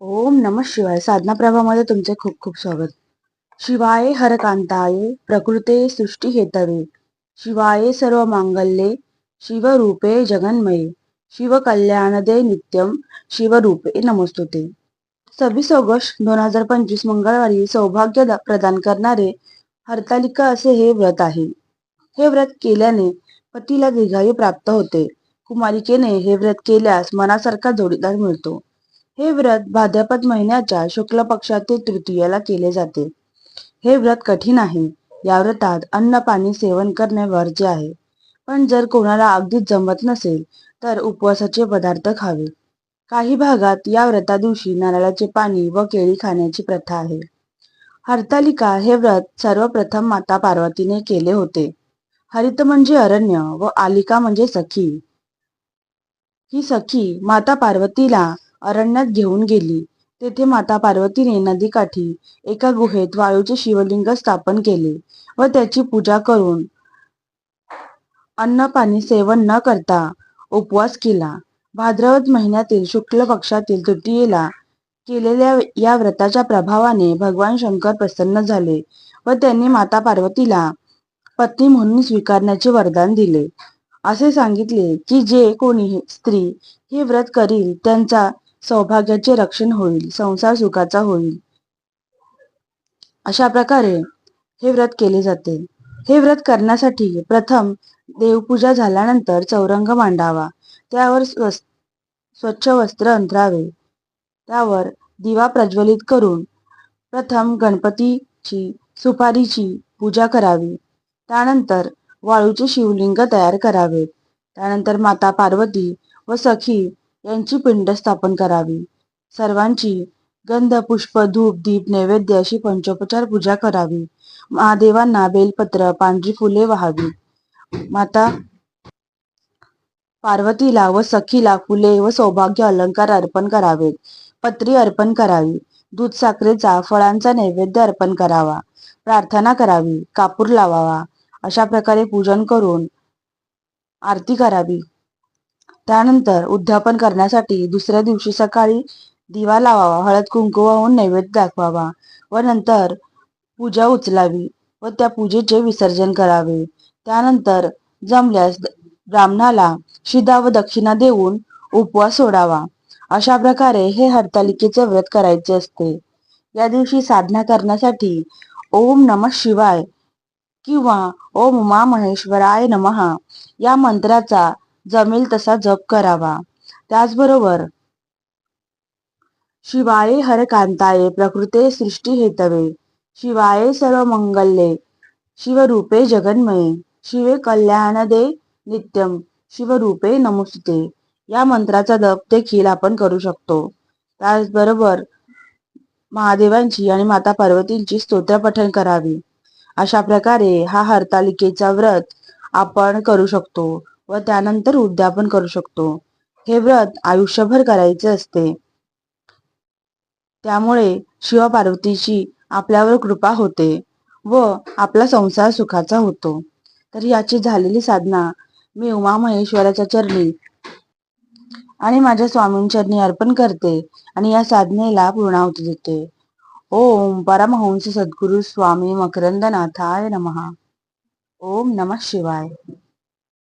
ओम नम शिवाय. साधना प्रभामध्ये तुमचे खूप खूप स्वागत. शिवाय हरकांताय प्रकृते सृष्टी हेतवे. शिवाय सर्व मांगल्ये शिवरूपे जगन्मये. शिव कल्याणदे नित्यम शिवरूपे नमस्तुते. सव्वीस ऑगस्ट दोन हजार पंचवीस मंगळवारी सौभाग्य प्रदान करणारे हरतालिका असे हे व्रत आहे. हे व्रत केल्याने पतीला दीर्घायू प्राप्त होते. कुमारिकेने हे व्रत केल्यास मनासारखा जोडीदार मिळतो. हे व्रत भाद्रपद महिन्याच्या शुक्ल पक्षातील तृतीयेला केले जाते. हे व्रत कठीण आहे. या व्रतात अन्न पाणी सेवन करणे वर्ज्य आहे. पण जर कोणाला अगदीच जमत नसेल तर उपवासाचे पदार्थ खावे. काही भागात या व्रता दिवशी नारळाचे पाणी व केळी खाण्याची प्रथा आहे. हरतालिका हे व्रत सर्वप्रथम माता पार्वतीने केले होते. हरित म्हणजे अरण्य व आलिका म्हणजे सखी. ही सखी माता पार्वतीला अरण्यात घेऊन गेली. तेथे माता पार्वतीने नदीकाठी एका गुहेत वाळूचे शिवलिंग स्थापन केले व त्याची पूजा करून अन्न पाणी सेवन न करता उपवास केला. भाद्रवद महिन्यातील शुक्ल पक्षातील तृतीयेला केलेल्या या व्रताच्या प्रभावाने भगवान शंकर प्रसन्न झाले व त्यांनी माता पार्वतीला पत्नी म्हणून स्वीकारण्याचे वरदान दिले. असे सांगितले की जे कोणी स्त्री हे व्रत करील त्यांचा सौभाग्याचे रक्षण होईल संसार सुखाचा होईल. अशा प्रकारे हे व्रत केले जाते. हे व्रत करण्यासाठी प्रथम देवपूजा झाल्यानंतर चौरंग मांडावा. त्यावर स्वच्छ वस्त्र अंतरावे. त्यावर दिवा प्रज्वलित करून प्रथम गणपतीची सुपारीची पूजा करावी. त्यानंतर वाळूचे शिवलिंग तयार करावे. त्यानंतर माता पार्वती व सखी यांची पिंड स्थापन करावी. सर्वांची गंध पुष्प धूप दीप नैवेद्य अशी पंचोपचार पूजा करावी. महादेवांना बेलपत्र पांढरी फुले वाहावी. माता पार्वतीला व सखीला फुले व सौभाग्य अलंकार अर्पण करावेत पत्री अर्पण करावी. दूध साखरेचा फळांचा नैवेद्य अर्पण करावा. प्रार्थना करावी. कापूर लावावा. अशा प्रकारे पूजन करून आरती करावी. त्यानंतर उद्यापन करण्यासाठी दुसऱ्या दिवशी सकाळी दिवा लावावा हळद कुंकू वाहून नैवेद्य दाखवावा व नंतर पूजा उचलावी व त्या पूजेचे विसर्जन करावे. त्यानंतर जमल्यास ब्राह्मणाला शिदा व दक्षिणा देऊन उपवास सोडावा. अशा प्रकारे हे हरतालिकेचे व्रत करायचे असते. या दिवशी साधना करण्यासाठी ओम नम शिवाय किंवा ओम उमा महेश्वराय नमहा या मंत्राचा जमेल तसा जप करावा. त्याचबरोबर शिवाय हरकांताये प्रकृते सृष्टी हेतवे. शिवाय सर्व मंगल्ये शिवरूपे जगन्मये. शिवे कल्याण दे नित्यम शिवरूपे नमस्ते या मंत्राचा जप देखील आपण करू शकतो. त्याचबरोबर महादेवांची आणि माता पार्वतींची स्तोत्र पठण करावी. अशा प्रकारे हा हरतालिकेचा व्रत आपण करू शकतो. व त्यानंतर उद्यापन करू शकतो. हे व्रत आयुष्यभर करायचे असते. त्यामुळे शिवपार्वतीची आपल्यावर कृपा होते व आपला संसार सुखाचा होतो. तर याची झालेली साधना मी उमा महेश्वराच्या चरणी आणि माझ्या स्वामींचरणी अर्पण करते आणि या साधनेला पूर्णाहुती देते. ओम परमहंस सद्गुरु स्वामी मकरंदनाथाय नमहा ओम नमः शिवाय.